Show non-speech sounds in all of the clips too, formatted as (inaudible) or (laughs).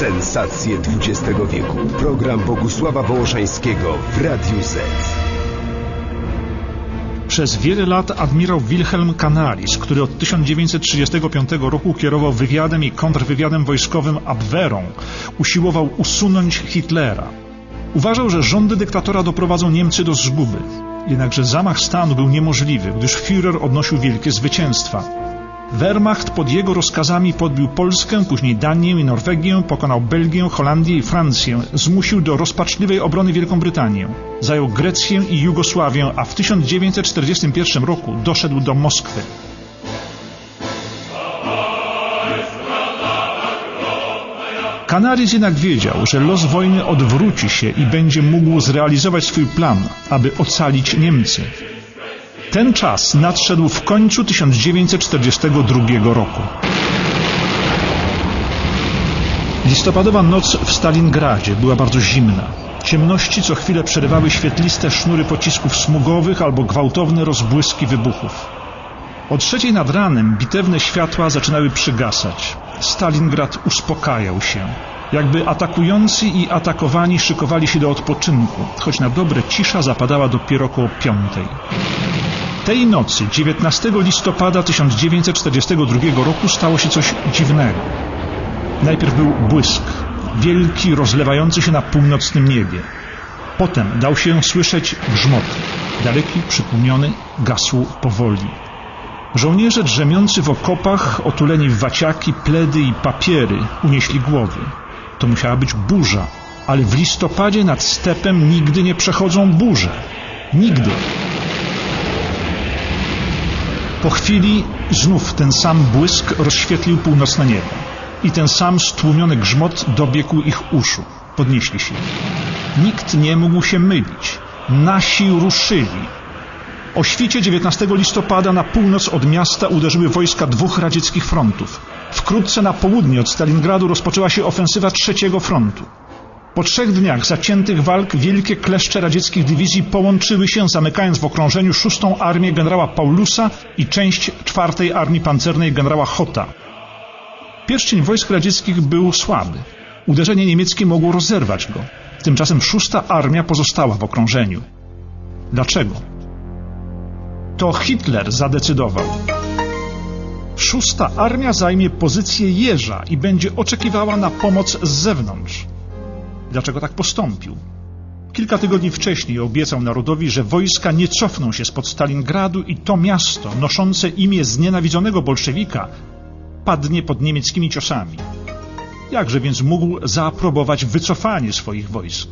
Sensacje XX wieku. Program Bogusława Wołoszańskiego w Radiu Z. Przez wiele lat admirał Wilhelm Canaris, który od 1935 roku kierował wywiadem i kontrwywiadem wojskowym Abwehrą, usiłował usunąć Hitlera. Uważał, że rządy dyktatora doprowadzą Niemcy do zguby. Jednakże zamach stanu był niemożliwy, gdyż Führer odnosił wielkie zwycięstwa. Wehrmacht pod jego rozkazami podbił Polskę, później Danię i Norwegię, pokonał Belgię, Holandię i Francję, zmusił do rozpaczliwej obrony Wielką Brytanię. Zajął Grecję i Jugosławię, a w 1941 roku doszedł do Moskwy. Canaris jednak wiedział, że los wojny odwróci się i będzie mógł zrealizować swój plan, aby ocalić Niemcy. Ten czas nadszedł w końcu 1942 roku. Listopadowa noc w Stalingradzie była bardzo zimna. Ciemności co chwilę przerywały świetliste sznury pocisków smugowych albo gwałtowne rozbłyski wybuchów. O trzeciej nad ranem bitewne światła zaczynały przygasać. Stalingrad uspokajał się. Jakby atakujący i atakowani szykowali się do odpoczynku, choć na dobre cisza zapadała dopiero około piątej. Tej nocy, 19 listopada 1942 roku, stało się coś dziwnego. Najpierw był błysk, wielki, rozlewający się na północnym niebie. Potem dał się słyszeć grzmot, daleki, przytłumiony, gasł powoli. Żołnierze drzemiący w okopach, otuleni w waciaki, pledy i papiery, unieśli głowy. To musiała być burza, ale w listopadzie nad stepem nigdy nie przechodzą burze. Nigdy. Po chwili znów ten sam błysk rozświetlił północne niebo i ten sam stłumiony grzmot dobiegł ich uszu. Podnieśli się. Nikt nie mógł się mylić. Nasi ruszyli. O świcie 19 listopada na północ od miasta uderzyły wojska dwóch radzieckich frontów. Wkrótce na południe od Stalingradu rozpoczęła się ofensywa trzeciego frontu. Po trzech dniach zaciętych walk wielkie kleszcze radzieckich dywizji połączyły się, zamykając w okrążeniu szóstą armię generała Paulusa i część czwartej armii pancernej generała Hota. Pierścień wojsk radzieckich był słaby. Uderzenie niemieckie mogło rozerwać go. Tymczasem szósta armia pozostała w okrążeniu. Dlaczego? To Hitler zadecydował. Szósta armia zajmie pozycję jeża i będzie oczekiwała na pomoc z zewnątrz. Dlaczego tak postąpił? Kilka tygodni wcześniej obiecał narodowi, że wojska nie cofną się spod Stalingradu i to miasto, noszące imię znienawidzonego bolszewika, padnie pod niemieckimi ciosami. Jakże więc mógł zaaprobować wycofanie swoich wojsk?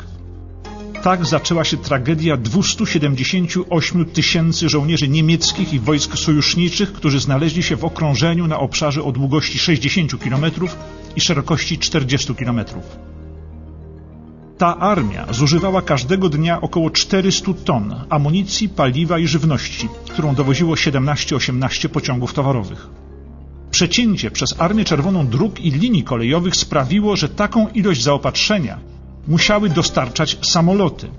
Tak zaczęła się tragedia 278 tysięcy żołnierzy niemieckich i wojsk sojuszniczych, którzy znaleźli się w okrążeniu na obszarze o długości 60 km i szerokości 40 km. Ta armia zużywała każdego dnia około 400 ton amunicji, paliwa i żywności, którą dowoziło 17-18 pociągów towarowych. Przecięcie przez Armię Czerwoną dróg i linii kolejowych sprawiło, że taką ilość zaopatrzenia musiały dostarczać samoloty.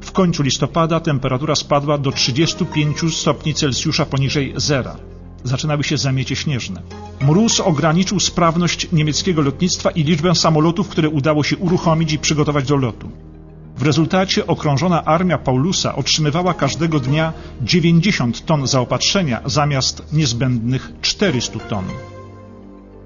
W końcu listopada temperatura spadła do 35 stopni Celsjusza poniżej zera. Zaczynały się zamiecie śnieżne. Mróz ograniczył sprawność niemieckiego lotnictwa i liczbę samolotów, które udało się uruchomić i przygotować do lotu. W rezultacie okrążona armia Paulusa otrzymywała każdego dnia 90 ton zaopatrzenia zamiast niezbędnych 400 ton.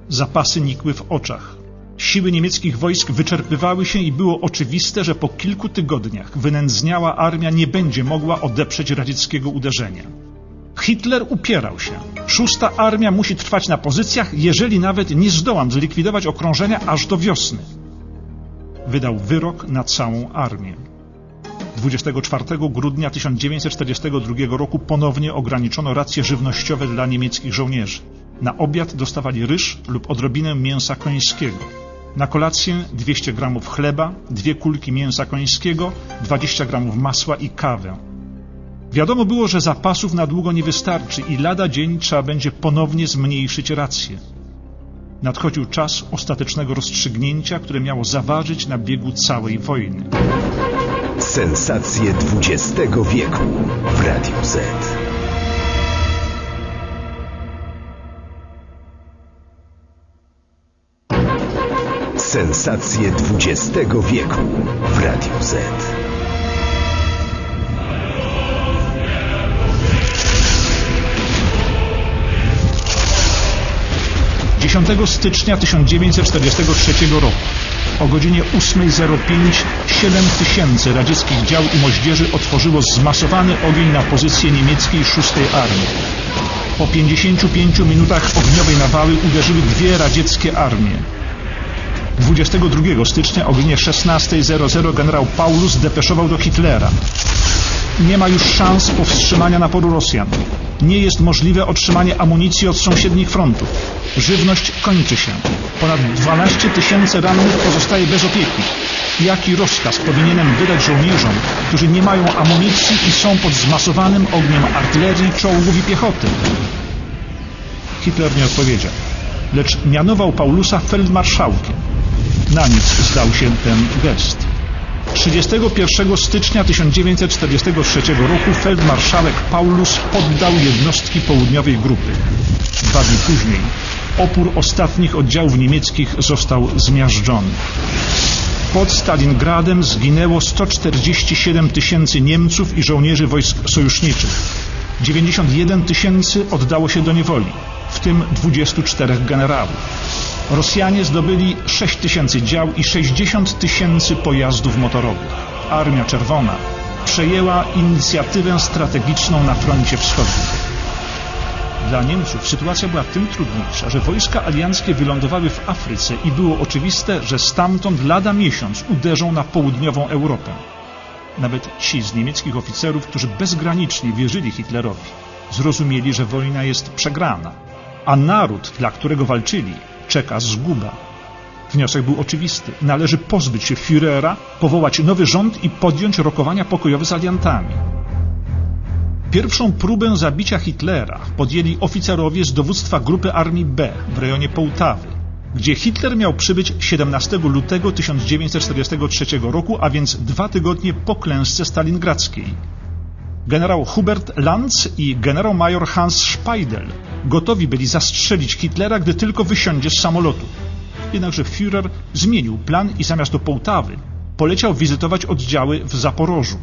Zapasy nikły w oczach. Siły niemieckich wojsk wyczerpywały się i było oczywiste, że po kilku tygodniach wynędzniała armia nie będzie mogła odeprzeć radzieckiego uderzenia. Hitler upierał się. Szósta armia musi trwać na pozycjach, jeżeli nawet nie zdołam zlikwidować okrążenia aż do wiosny. Wydał wyrok na całą armię. 24 grudnia 1942 roku ponownie ograniczono racje żywnościowe dla niemieckich żołnierzy. Na obiad dostawali ryż lub odrobinę mięsa końskiego. Na kolację 200 gramów chleba, dwie kulki mięsa końskiego, 20 gramów masła i kawę. Wiadomo było, że zapasów na długo nie wystarczy i lada dzień trzeba będzie ponownie zmniejszyć racje. Nadchodził czas ostatecznego rozstrzygnięcia, które miało zaważyć na biegu całej wojny. Sensacje XX wieku w Radiu Z. Sensacje XX wieku w Radiu Z. 10 stycznia 1943 roku o godzinie 8.05 7 tysięcy radzieckich dział i moździerzy otworzyło zmasowany ogień na pozycję niemieckiej 6 Armii. Po 55 minutach ogniowej nawały uderzyły dwie radzieckie armie. 22 stycznia o godzinie 16.00 generał Paulus depeszował do Hitlera. Nie ma już szans powstrzymania naporu Rosjan. Nie jest możliwe otrzymanie amunicji od sąsiednich frontów. Żywność kończy się. Ponad 12 tysięcy rannych pozostaje bez opieki. Jaki rozkaz powinienem wydać żołnierzom, którzy nie mają amunicji i są pod zmasowanym ogniem artylerii, czołgów i piechoty? Hitler nie odpowiedział, lecz mianował Paulusa feldmarszałkiem. Na nic zdał się ten gest. 31 stycznia 1943 roku feldmarszałek Paulus poddał jednostki południowej grupy. Dwa dni później opór ostatnich oddziałów niemieckich został zmiażdżony. Pod Stalingradem zginęło 147 tysięcy Niemców i żołnierzy wojsk sojuszniczych. 91 tysięcy oddało się do niewoli, w tym 24 generałów. Rosjanie zdobyli 6 tysięcy dział i 60 tysięcy pojazdów motorowych. Armia Czerwona przejęła inicjatywę strategiczną na froncie wschodnim. Dla Niemców sytuacja była tym trudniejsza, że wojska alianckie wylądowały w Afryce i było oczywiste, że stamtąd lada miesiąc uderzą na południową Europę. Nawet ci z niemieckich oficerów, którzy bezgranicznie wierzyli Hitlerowi, zrozumieli, że wojna jest przegrana, a naród, dla którego walczyli, czeka zguba. Wniosek był oczywisty. Należy pozbyć się Führera, powołać nowy rząd i podjąć rokowania pokojowe z aliantami. Pierwszą próbę zabicia Hitlera podjęli oficerowie z dowództwa grupy Armii B w rejonie Połtawy, gdzie Hitler miał przybyć 17 lutego 1943 roku, a więc dwa tygodnie po klęsce stalingradzkiej. Generał Hubert Lanz i generał-major Hans Speidel gotowi byli zastrzelić Hitlera, gdy tylko wysiądzie z samolotu. Jednakże Führer zmienił plan i zamiast do Połtawy poleciał wizytować oddziały w Zaporożu.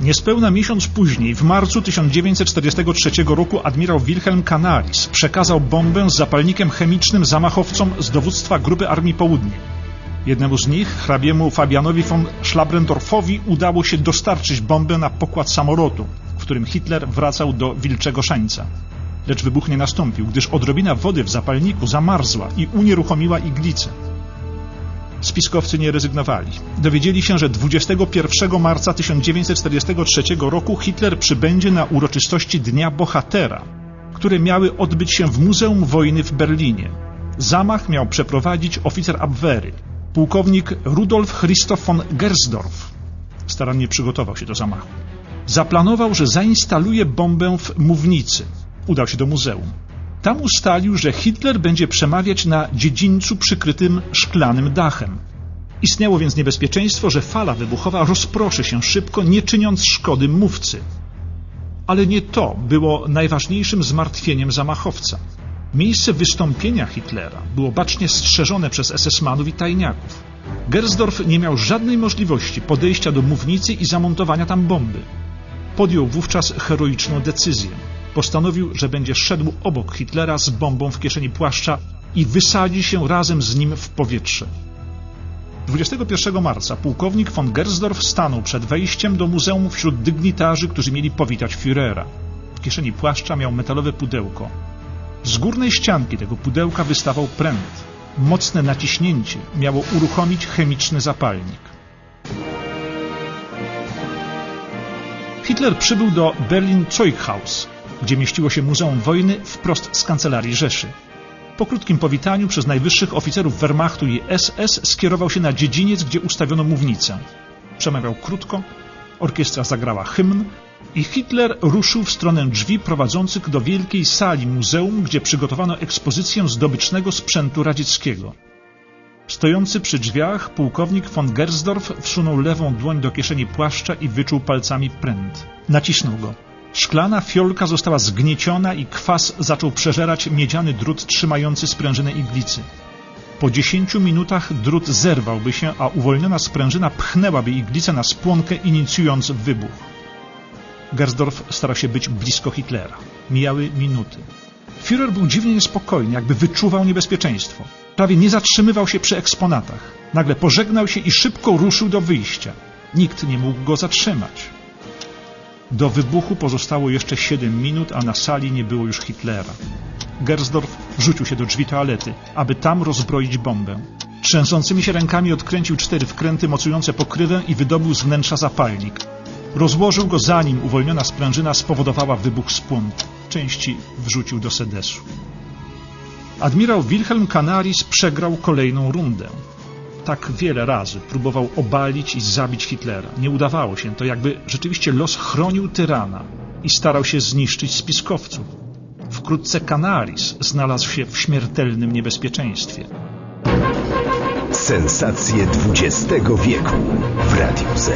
Niespełna miesiąc później, w marcu 1943 roku admirał Wilhelm Canaris przekazał bombę z zapalnikiem chemicznym zamachowcom z dowództwa Grupy Armii Południej. Jednemu z nich, hrabiemu Fabianowi von Schlabrendorfowi, udało się dostarczyć bombę na pokład samolotu, w którym Hitler wracał do Wilczego Szańca. Lecz wybuch nie nastąpił, gdyż odrobina wody w zapalniku zamarzła i unieruchomiła iglicę. Spiskowcy nie rezygnowali. Dowiedzieli się, że 21 marca 1943 roku Hitler przybędzie na uroczystości Dnia Bohatera, które miały odbyć się w Muzeum Wojny w Berlinie. Zamach miał przeprowadzić oficer Abwehry, pułkownik Rudolf Christoph von Gersdorf. Starannie przygotował się do zamachu. Zaplanował, że zainstaluje bombę w mównicy. Udał się do muzeum. Tam ustalił, że Hitler będzie przemawiać na dziedzińcu przykrytym szklanym dachem. Istniało więc niebezpieczeństwo, że fala wybuchowa rozproszy się szybko, nie czyniąc szkody mówcy. Ale nie to było najważniejszym zmartwieniem zamachowca. Miejsce wystąpienia Hitlera było bacznie strzeżone przez SS-manów i tajniaków. Gersdorf nie miał żadnej możliwości podejścia do mównicy i zamontowania tam bomby. Podjął wówczas heroiczną decyzję postanowił, że będzie szedł obok Hitlera z bombą w kieszeni płaszcza i wysadzi się razem z nim w powietrze. 21 marca pułkownik von Gersdorf stanął przed wejściem do muzeum wśród dygnitarzy, którzy mieli powitać Führera. W kieszeni płaszcza miał metalowe pudełko. Z górnej ścianki tego pudełka wystawał pręt. Mocne naciśnięcie miało uruchomić chemiczny zapalnik. Hitler przybył do Berlin Zeughaus, gdzie mieściło się Muzeum Wojny wprost z kancelarii Rzeszy. Po krótkim powitaniu przez najwyższych oficerów Wehrmachtu i SS skierował się na dziedziniec, gdzie ustawiono mównicę. Przemawiał krótko, orkiestra zagrała hymn i Hitler ruszył w stronę drzwi prowadzących do wielkiej sali muzeum, gdzie przygotowano ekspozycję zdobycznego sprzętu radzieckiego. Stojący przy drzwiach pułkownik von Gersdorf wsunął lewą dłoń do kieszeni płaszcza i wyczuł palcami pręt. Nacisnął go. Szklana fiolka została zgnieciona i kwas zaczął przeżerać miedziany drut trzymający sprężynę iglicy. Po 10 minutach drut zerwałby się, a uwolniona sprężyna pchnęłaby iglicę na spłonkę, inicjując wybuch. Gersdorf starał się być blisko Hitlera. Mijały minuty. Führer był dziwnie niespokojny, jakby wyczuwał niebezpieczeństwo. Prawie nie zatrzymywał się przy eksponatach. Nagle pożegnał się i szybko ruszył do wyjścia. Nikt nie mógł go zatrzymać. Do wybuchu pozostało jeszcze 7 minut, a na sali nie było już Hitlera. Gersdorf rzucił się do drzwi toalety, aby tam rozbroić bombę. Trzęsącymi się rękami odkręcił cztery wkręty mocujące pokrywę i wydobył z wnętrza zapalnik. Rozłożył go zanim uwolniona sprężyna spowodowała wybuch spłonki. Części wrzucił do sedesu. Admirał Wilhelm Canaris przegrał kolejną rundę. Tak wiele razy próbował obalić i zabić Hitlera. Nie udawało się to, jakby rzeczywiście los chronił tyrana i starał się zniszczyć spiskowców. Wkrótce Canaris znalazł się w śmiertelnym niebezpieczeństwie. Sensacje XX wieku w Radiu Z.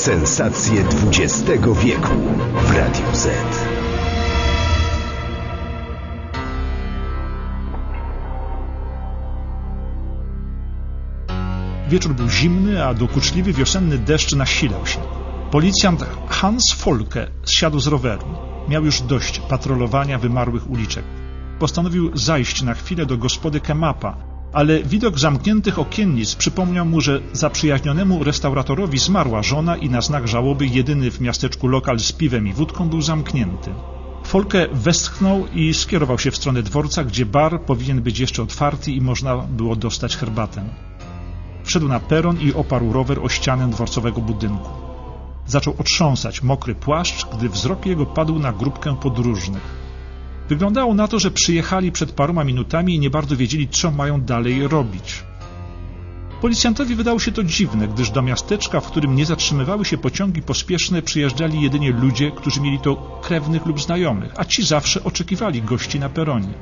Sensacje XX wieku w Radiu Z. Wieczór był zimny, a dokuczliwy wiosenny deszcz nasilał się. Policjant Hans Folke zsiadł z roweru. Miał już dość patrolowania wymarłych uliczek. Postanowił zajść na chwilę do gospody Kemapa, ale widok zamkniętych okiennic przypomniał mu, że zaprzyjaźnionemu restauratorowi zmarła żona i na znak żałoby jedyny w miasteczku lokal z piwem i wódką był zamknięty. Folke westchnął i skierował się w stronę dworca, gdzie bar powinien być jeszcze otwarty i można było dostać herbatę. Wszedł na peron i oparł rower o ścianę dworcowego budynku. Zaczął otrząsać mokry płaszcz, gdy wzrok jego padł na grupkę podróżnych. Wyglądało na to, że przyjechali przed paroma minutami i nie bardzo wiedzieli, co mają dalej robić. Policjantowi wydało się to dziwne, gdyż do miasteczka, w którym nie zatrzymywały się pociągi pospieszne, przyjeżdżali jedynie ludzie, którzy mieli to krewnych lub znajomych, a ci zawsze oczekiwali gości na peronie.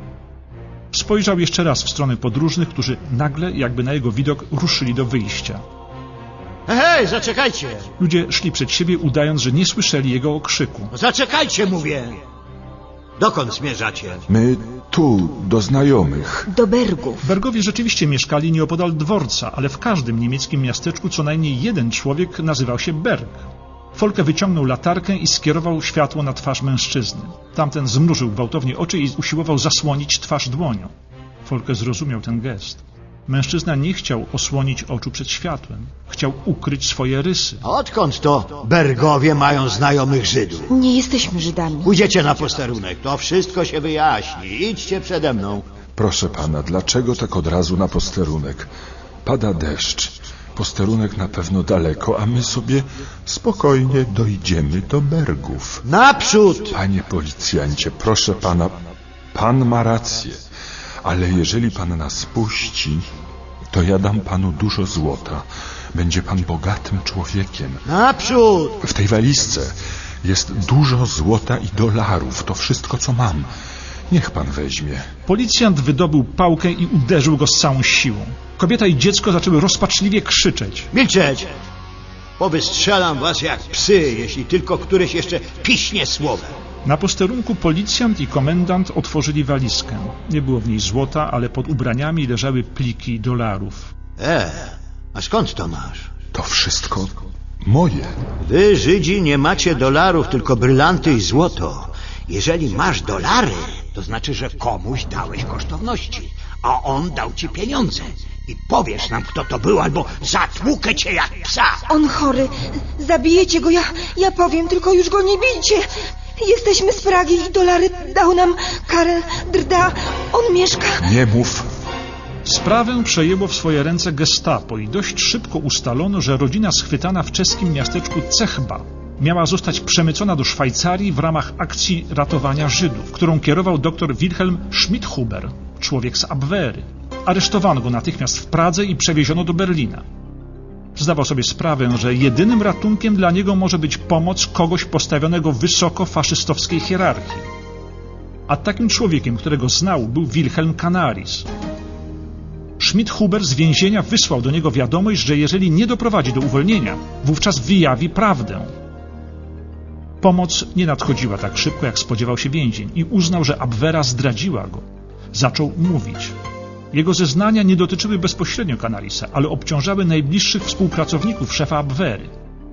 Spojrzał jeszcze raz w stronę podróżnych, którzy nagle, jakby na jego widok, ruszyli do wyjścia. Hej, zaczekajcie! Ludzie szli przed siebie, udając, że nie słyszeli jego okrzyku. Zaczekajcie, mówię! Dokąd zmierzacie? My tu, do znajomych. Do Bergów. Bergowie rzeczywiście mieszkali nieopodal dworca, ale w każdym niemieckim miasteczku co najmniej jeden człowiek nazywał się Berg. Folke wyciągnął latarkę i skierował światło na twarz mężczyzny. Tamten zmrużył gwałtownie oczy i usiłował zasłonić twarz dłonią. Folke zrozumiał ten gest. Mężczyzna nie chciał osłonić oczu przed światłem. Chciał ukryć swoje rysy. Odkąd to Bergowie mają znajomych Żydów? Nie jesteśmy Żydami. Pójdziecie na posterunek, to wszystko się wyjaśni. Idźcie przede mną. Proszę pana, dlaczego tak od razu na posterunek? Pada deszcz. Posterunek na pewno daleko, a my sobie spokojnie dojdziemy do Bergów. Naprzód! Panie policjancie, proszę pana, pan ma rację, ale jeżeli pan nas puści, to ja dam panu dużo złota. Będzie pan bogatym człowiekiem. Naprzód! W tej walizce jest dużo złota i dolarów. To wszystko, co mam. Niech pan weźmie. Policjant wydobył pałkę i uderzył go z całą siłą. Kobieta i dziecko zaczęły rozpaczliwie krzyczeć. Milczeć! Powystrzelam was jak psy, jeśli tylko któryś jeszcze piśnie słowem. Na posterunku policjant i komendant otworzyli walizkę. Nie było w niej złota, ale pod ubraniami leżały pliki dolarów. E, a skąd to masz? To wszystko moje. Wy, Żydzi, nie macie dolarów, tylko brylanty i złoto. Jeżeli masz dolary, to znaczy, że komuś dałeś kosztowności, a on dał ci pieniądze. I powiesz nam, kto to był, albo zatłukę cię jak psa. On chory. Zabijecie go, ja, ja powiem, tylko już go nie bijcie. Jesteśmy z Pragi i dolary dał nam Karel Drda. On mieszka... Nie mów. Sprawę przejęło w swoje ręce gestapo i dość szybko ustalono, że rodzina schwytana w czeskim miasteczku Cechba miała zostać przemycona do Szwajcarii w ramach akcji ratowania Żydów, którą kierował dr Wilhelm Schmidhuber, człowiek z Abwehry. Aresztowano go natychmiast w Pradze i przewieziono do Berlina. Zdawał sobie sprawę, że jedynym ratunkiem dla niego może być pomoc kogoś postawionego wysoko faszystowskiej hierarchii. A takim człowiekiem, którego znał, był Wilhelm Canaris. Schmidt-Huber z więzienia wysłał do niego wiadomość, że jeżeli nie doprowadzi do uwolnienia, wówczas wyjawi prawdę. Pomoc nie nadchodziła tak szybko, jak spodziewał się więzień i uznał, że Abwera zdradziła go. Zaczął mówić. Jego zeznania nie dotyczyły bezpośrednio Canarisa, ale obciążały najbliższych współpracowników szefa Abwery.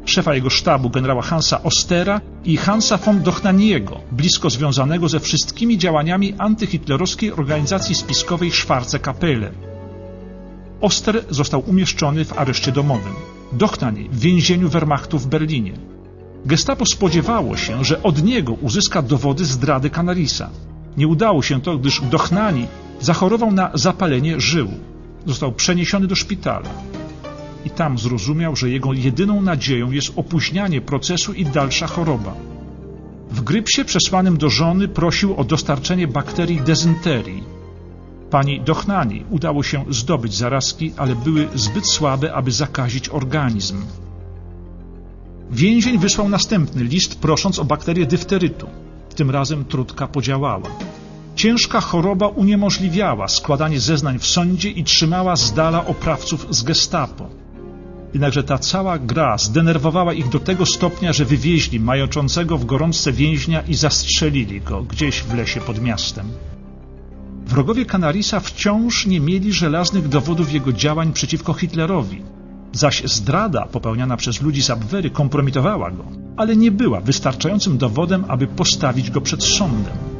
Szefa jego sztabu, generała Hansa Ostera i Hansa von Dochnaniego, blisko związanego ze wszystkimi działaniami antyhitlerowskiej organizacji spiskowej Schwarze Kapelle. Oster został umieszczony w areszcie domowym. Dochnani w więzieniu Wehrmachtu w Berlinie. Gestapo spodziewało się, że od niego uzyska dowody zdrady Canarisa. Nie udało się to, gdyż Dochnani zachorował na zapalenie żył. Został przeniesiony do szpitala. I tam zrozumiał, że jego jedyną nadzieją jest opóźnianie procesu i dalsza choroba. W grypsie przesłanym do żony prosił o dostarczenie bakterii dezynterii. Pani Dochnani udało się zdobyć zarazki, ale były zbyt słabe, aby zakazić organizm. Więzień wysłał następny list prosząc o bakterię dyfterytu. Tym razem trudka podziałała. Ciężka choroba uniemożliwiała składanie zeznań w sądzie i trzymała z dala oprawców z gestapo. Jednakże ta cała gra zdenerwowała ich do tego stopnia, że wywieźli majoczącego w gorączce więźnia i zastrzelili go gdzieś w lesie pod miastem. Wrogowie Canarisa wciąż nie mieli żelaznych dowodów jego działań przeciwko Hitlerowi, zaś zdrada popełniana przez ludzi z Abwery kompromitowała go, ale nie była wystarczającym dowodem, aby postawić go przed sądem.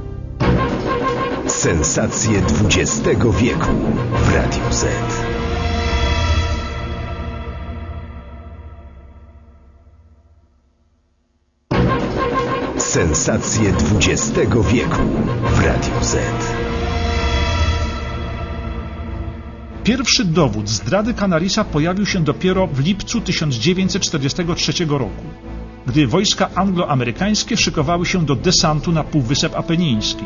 Sensacje XX wieku w Radiu Z. Sensacje XX wieku w Radiu Z. Pierwszy dowód zdrady Canarisa pojawił się dopiero w lipcu 1943 roku, gdy wojska angloamerykańskie szykowały się do desantu na Półwysep Apeniński.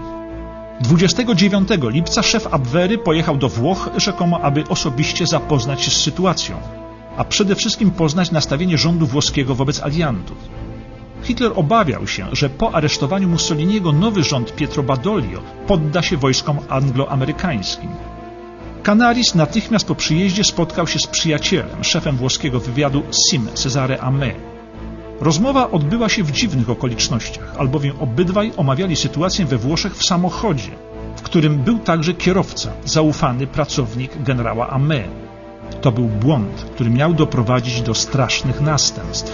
29 lipca szef Abwery pojechał do Włoch rzekomo, aby osobiście zapoznać się z sytuacją, a przede wszystkim poznać nastawienie rządu włoskiego wobec aliantów. Hitler obawiał się, że po aresztowaniu Mussoliniego nowy rząd Pietro Badoglio podda się wojskom angloamerykańskim. Canaris natychmiast po przyjeździe spotkał się z przyjacielem, szefem włoskiego wywiadu SIM, Cesare Amé. Rozmowa odbyła się w dziwnych okolicznościach, albowiem obydwaj omawiali sytuację we Włoszech w samochodzie, w którym był także kierowca, zaufany pracownik generała Amé. To był błąd, który miał doprowadzić do strasznych następstw.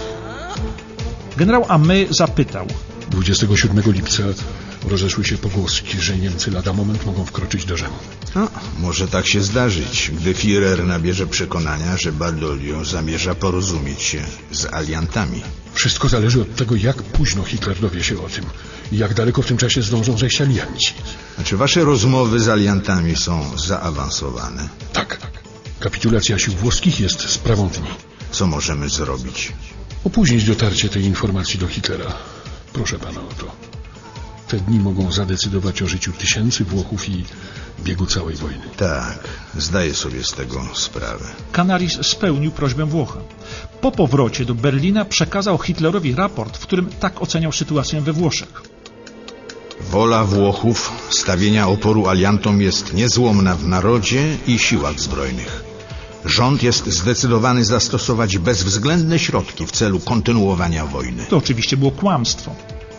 Generał Amé zapytał, 27 lipca rozeszły się pogłoski, że Niemcy lada moment mogą wkroczyć do Rzymu. No, może tak się zdarzyć, gdy Führer nabierze przekonania, że Badoglio zamierza porozumieć się z aliantami. Wszystko zależy od tego, jak późno Hitler dowie się o tym i jak daleko w tym czasie zdążą zejść alianci. Znaczy, wasze rozmowy z aliantami są zaawansowane. Tak, kapitulacja sił włoskich jest sprawą dni. Co możemy zrobić? Opóźnić dotarcie tej informacji do Hitlera. Proszę pana o to. Te dni mogą zadecydować o życiu tysięcy Włochów i biegu całej wojny. Tak, zdaję sobie z tego sprawę. Canaris spełnił prośbę Włocha. Po powrocie do Berlina przekazał Hitlerowi raport, w którym tak oceniał sytuację we Włoszech. Wola Włochów stawienia oporu aliantom jest niezłomna w narodzie i siłach zbrojnych. Rząd jest zdecydowany zastosować bezwzględne środki w celu kontynuowania wojny. To oczywiście było kłamstwo.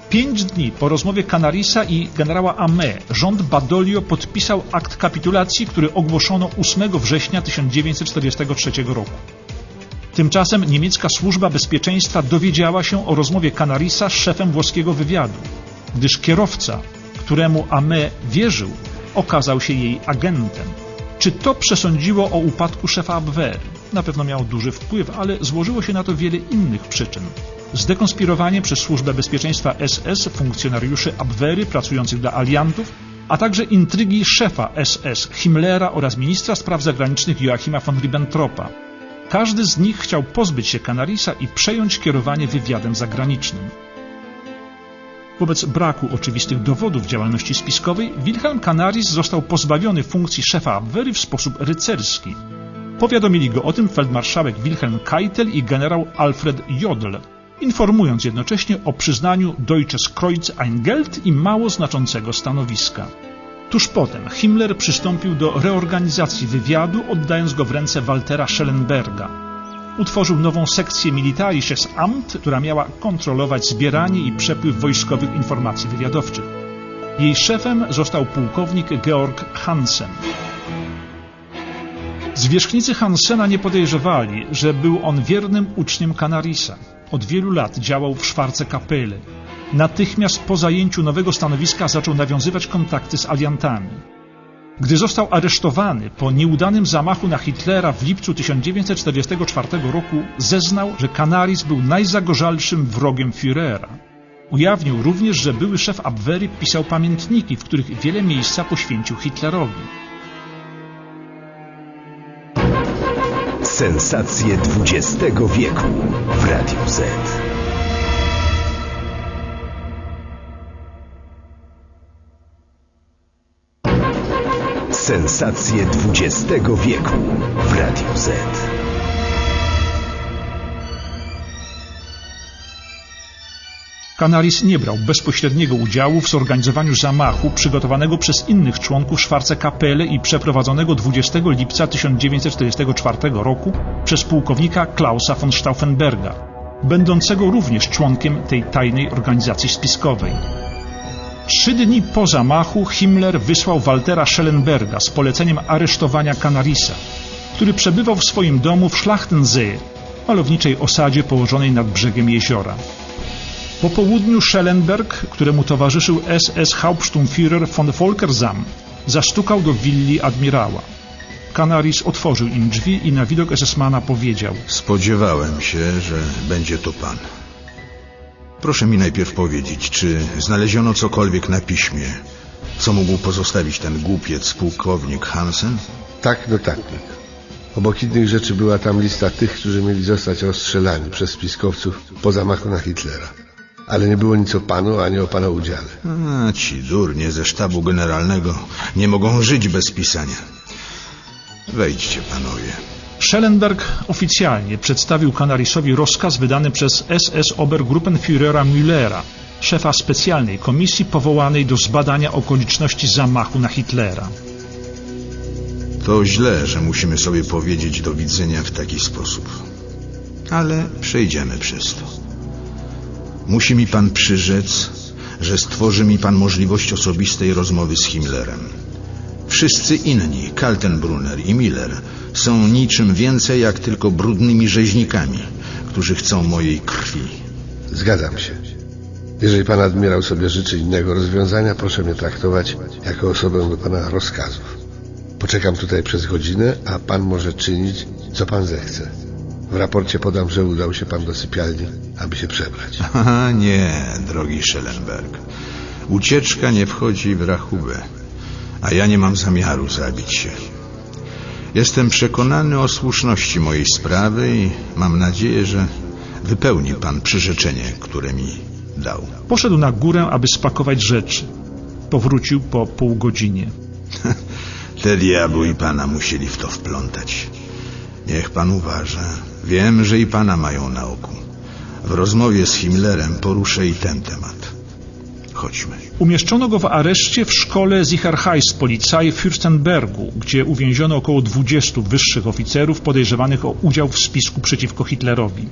Pięć dni po rozmowie Canarisa i generała Amé rząd Badoglio podpisał akt kapitulacji, który ogłoszono 8 września 1943 roku. Tymczasem niemiecka służba bezpieczeństwa dowiedziała się o rozmowie Canarisa z szefem włoskiego wywiadu, gdyż kierowca, któremu Amé wierzył, okazał się jej agentem. Czy to przesądziło o upadku szefa Abwehry? Na pewno miało duży wpływ, ale złożyło się na to wiele innych przyczyn. Zdekonspirowanie przez Służbę Bezpieczeństwa SS funkcjonariuszy Abwehry pracujących dla aliantów, a także intrygi szefa SS Himmlera oraz ministra spraw zagranicznych Joachima von Ribbentropa. Każdy z nich chciał pozbyć się Canarisa i przejąć kierowanie wywiadem zagranicznym. Wobec braku oczywistych dowodów działalności spiskowej, Wilhelm Canaris został pozbawiony funkcji szefa Abwehry w sposób rycerski. Powiadomili go o tym feldmarszałek Wilhelm Keitel i generał Alfred Jodl, informując jednocześnie o przyznaniu Deutsches Kreuz ein Geld i mało znaczącego stanowiska. Tuż potem Himmler przystąpił do reorganizacji wywiadu, oddając go w ręce Waltera Schellenberga. utworzył nową sekcję Militarisches Amt, która miała kontrolować zbieranie i przepływ wojskowych informacji wywiadowczych. Jej szefem został pułkownik Georg Hansen. Zwierzchnicy Hansena nie podejrzewali, że był on wiernym uczniem Canarisa. Od wielu lat działał w Szwarce Kapelle. Natychmiast po zajęciu nowego stanowiska zaczął nawiązywać kontakty z aliantami. Gdy został aresztowany po nieudanym zamachu na Hitlera w lipcu 1944 roku, zeznał, że Canaris był najzagorzalszym wrogiem Führera. Ujawnił również, że były szef Abwehry pisał pamiętniki, w których wiele miejsca poświęcił Hitlerowi. Sensacje XX wieku w Radiu Z. Sensacje XX wieku w Radiu Z. Canaris nie brał bezpośredniego udziału w zorganizowaniu zamachu przygotowanego przez innych członków Szwarce Kapelle i przeprowadzonego 20 lipca 1944 roku przez pułkownika Klausa von Stauffenberga, będącego również członkiem tej tajnej organizacji spiskowej. Trzy dni po zamachu Himmler wysłał Waltera Schellenberga z poleceniem aresztowania Canarisa, który przebywał w swoim domu w Schlachtensee, malowniczej osadzie położonej nad brzegiem jeziora. Po południu Schellenberg, któremu towarzyszył SS Hauptsturmführer von Volkersam, zastukał do willi admirała. Canaris otworzył im drzwi i na widok SS-mana powiedział Spodziewałem się, że będzie to pan. Proszę mi najpierw powiedzieć, czy znaleziono cokolwiek na piśmie, co mógł pozostawić ten głupiec pułkownik Hansen? Tak, notatnik. Obok innych rzeczy była tam lista tych, którzy mieli zostać rozstrzelani przez spiskowców po zamachu na Hitlera. Ale nie było nic o panu, ani o pana udziale. A, ci durnie ze sztabu generalnego nie mogą żyć bez pisania. Wejdźcie, panowie. Schellenberg oficjalnie przedstawił Canarisowi rozkaz wydany przez SS Obergruppenführera Müllera, szefa specjalnej komisji powołanej do zbadania okoliczności zamachu na Hitlera. To źle, że musimy sobie powiedzieć do widzenia w taki sposób. Ale przejdziemy przez to. Musi mi pan przyrzec, że stworzy mi pan możliwość osobistej rozmowy z Himmlerem. Wszyscy inni, Kaltenbrunner i Miller, są niczym więcej jak tylko brudnymi rzeźnikami, którzy chcą mojej krwi. Zgadzam się. Jeżeli pan admirał sobie życzy innego rozwiązania, proszę mnie traktować jako osobę do pana rozkazów. Poczekam tutaj przez godzinę, a pan może czynić, co pan zechce. W raporcie podam, że udał się pan do sypialni, aby się przebrać. (laughs) Aha, nie, drogi Schellenberg. Ucieczka nie wchodzi w rachubę, a ja nie mam zamiaru zabić się. Jestem przekonany o słuszności mojej sprawy i mam nadzieję, że wypełni pan przyrzeczenie, które mi dał. Poszedł na górę, aby spakować rzeczy. Powrócił po pół godzinie. (laughs) Te diabły i pana musieli w to wplątać. Niech pan uważa. Wiem, że i pana mają na oku. W rozmowie z Himmlerem poruszę i ten temat. Chodźmy. Umieszczono go w areszcie w szkole Sicherheitspolizei w Fürstenbergu, gdzie uwięziono około 20 wyższych oficerów podejrzewanych o udział w spisku przeciwko Hitlerowi.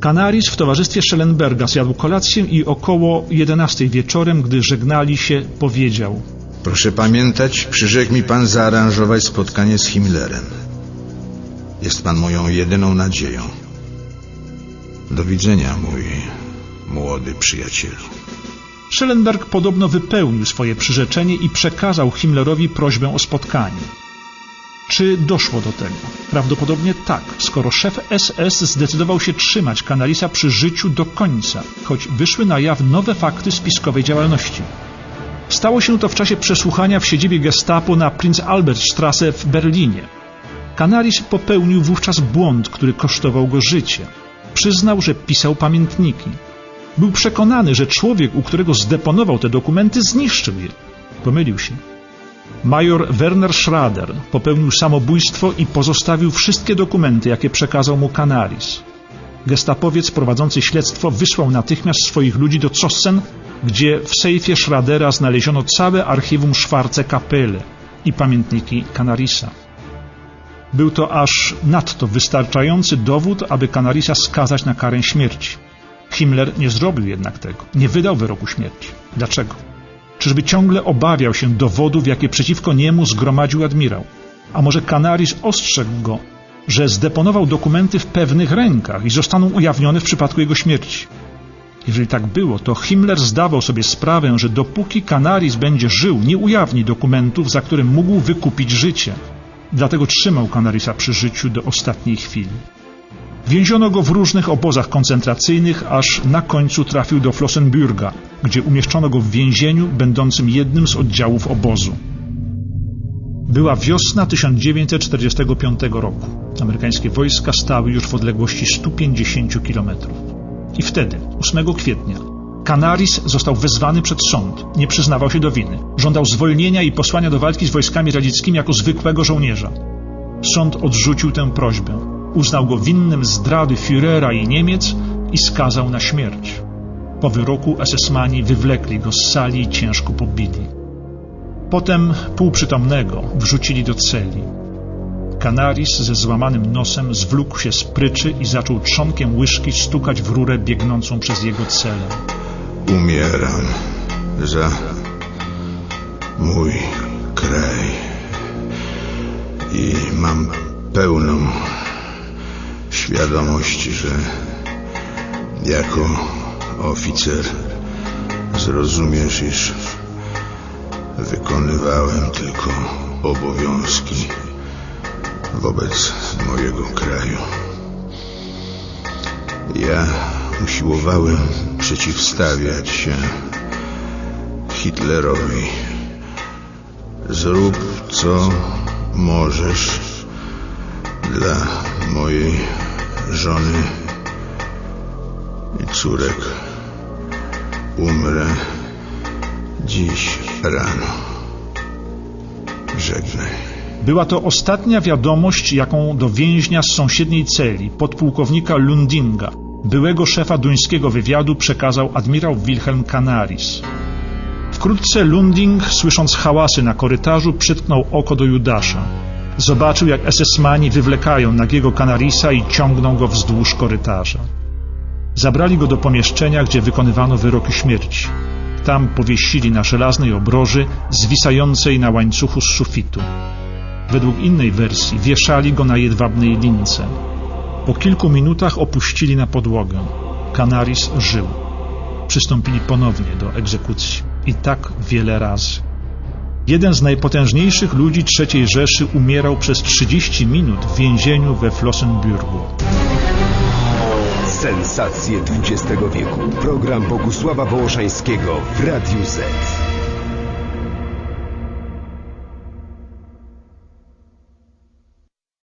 Canaris w towarzystwie Schellenberga zjadł kolację i około 11 wieczorem, gdy żegnali się, powiedział Proszę pamiętać, przyrzekł mi pan zaaranżować spotkanie z Himmlerem. Jest pan moją jedyną nadzieją. Do widzenia, mój młody przyjacielu. Schellenberg podobno wypełnił swoje przyrzeczenie i przekazał Himmlerowi prośbę o spotkanie. Czy doszło do tego? Prawdopodobnie tak, skoro szef SS zdecydował się trzymać Canarisa przy życiu do końca, choć wyszły na jaw nowe fakty spiskowej działalności. Stało się to w czasie przesłuchania w siedzibie gestapo na Prinz Albertstrasse w Berlinie. Canaris popełnił wówczas błąd, który kosztował go życie. Przyznał, że pisał pamiętniki. Był przekonany, że człowiek, u którego zdeponował te dokumenty, zniszczył je. Pomylił się. Major Werner Schrader popełnił samobójstwo i pozostawił wszystkie dokumenty, jakie przekazał mu Canaris. Gestapowiec prowadzący śledztwo wysłał natychmiast swoich ludzi do Zossen, gdzie w sejfie Schradera znaleziono całe archiwum Schwarze Kapelle i pamiętniki Canarisa. Był to aż nadto wystarczający dowód, aby Canarisa skazać na karę śmierci. Himmler nie zrobił jednak tego, nie wydał wyroku śmierci. Dlaczego? Czyżby ciągle obawiał się dowodów, jakie przeciwko niemu zgromadził admirał? A może Canaris ostrzegł go, że zdeponował dokumenty w pewnych rękach i zostaną ujawnione w przypadku jego śmierci? Jeżeli tak było, to Himmler zdawał sobie sprawę, że dopóki Canaris będzie żył, nie ujawni dokumentów, za które mógł wykupić życie. Dlatego trzymał Canarisa przy życiu do ostatniej chwili. Więziono go w różnych obozach koncentracyjnych, aż na końcu trafił do Flossenbürga, gdzie umieszczono go w więzieniu będącym jednym z oddziałów obozu. Była wiosna 1945 roku. Amerykańskie wojska stały już w odległości 150 kilometrów. I wtedy, 8 kwietnia, Canaris został wezwany przed sąd. Nie przyznawał się do winy. Żądał zwolnienia i posłania do walki z wojskami radzieckimi jako zwykłego żołnierza. Sąd odrzucił tę prośbę. Uznał go winnym zdrady Führera i Niemiec i skazał na śmierć. Po wyroku SS-mani wywlekli go z sali i ciężko pobili. Potem półprzytomnego wrzucili do celi. Canaris ze złamanym nosem zwlókł się z pryczy i zaczął trzonkiem łyżki stukać w rurę biegnącą przez jego celę. Umieram za mój kraj i mam pełną świadomość, że jako oficer zrozumiesz, iż wykonywałem tylko obowiązki wobec mojego kraju. Ja usiłowałem przeciwstawiać się Hitlerowi. Zrób co możesz dla mojej żony i córek. Umrę dziś rano. Żegnaj. Była to ostatnia wiadomość, jaką do więźnia z sąsiedniej celi, podpułkownika Lundinga, byłego szefa duńskiego wywiadu, przekazał admirał Wilhelm Canaris. Wkrótce Lunding, słysząc hałasy na korytarzu, przytknął oko do Judasza. Zobaczył, jak SS-mani wywlekają nagiego Canarisa i ciągną go wzdłuż korytarza. Zabrali go do pomieszczenia, gdzie wykonywano wyroki śmierci. Tam powiesili na żelaznej obroży zwisającej na łańcuchu z sufitu. Według innej wersji wieszali go na jedwabnej lince. Po kilku minutach opuścili na podłogę. Canaris żył. Przystąpili ponownie do egzekucji. I tak wiele razy. Jeden z najpotężniejszych ludzi III Rzeszy umierał przez 30 minut w więzieniu we Flossenbürgu. Sensacje XX wieku. Program Bogusława Wołoszańskiego w Radiu Z.